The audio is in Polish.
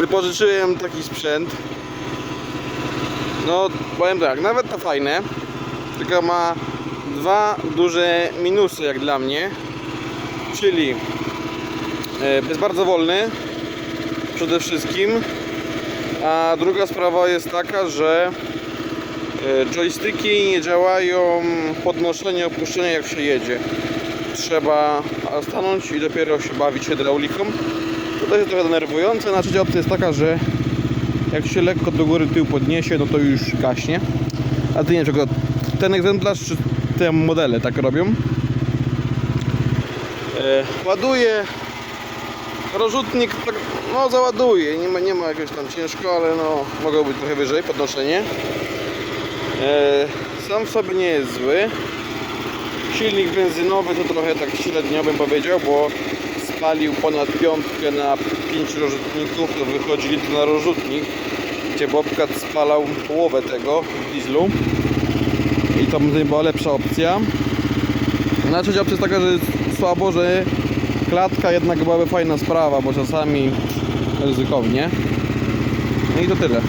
Wypożyczyłem taki sprzęt. No, powiem tak, nawet to fajne, tylko ma dwa duże minusy jak dla mnie. Czyli e, jest bardzo wolny przede wszystkim, a druga sprawa jest taka, że e, joysticki nie działają podnoszenie, opuszczenie jak się jedzie. Trzeba stanąć i dopiero się bawić hydrauliką. To też jest trochę denerwujące. Na trzecia opcja jest taka, że jak się lekko do góry tył podniesie, no to już gaśnie. A ty nie czego ten egzemplarz czy te modele tak robią. E, ładuje rozrzutnik, tak, no załaduje, nie ma, nie ma jakiegoś tam ciężko, ale no mogło być trochę wyżej podnoszenie. E, sam w sobie nie jest zły. Silnik benzynowy to trochę tak średnio bym powiedział, bo spalił ponad piątkę na 5 rozrzutników, to wychodzi litr na rozrzutnik, gdzie Bobcat spalał połowę tego w dieslu i to by była lepsza opcja. Na trzecia opcja jest taka, że jest słabo, że klatka jednak byłaby fajna sprawa, bo czasami ryzykownie. No i to tyle.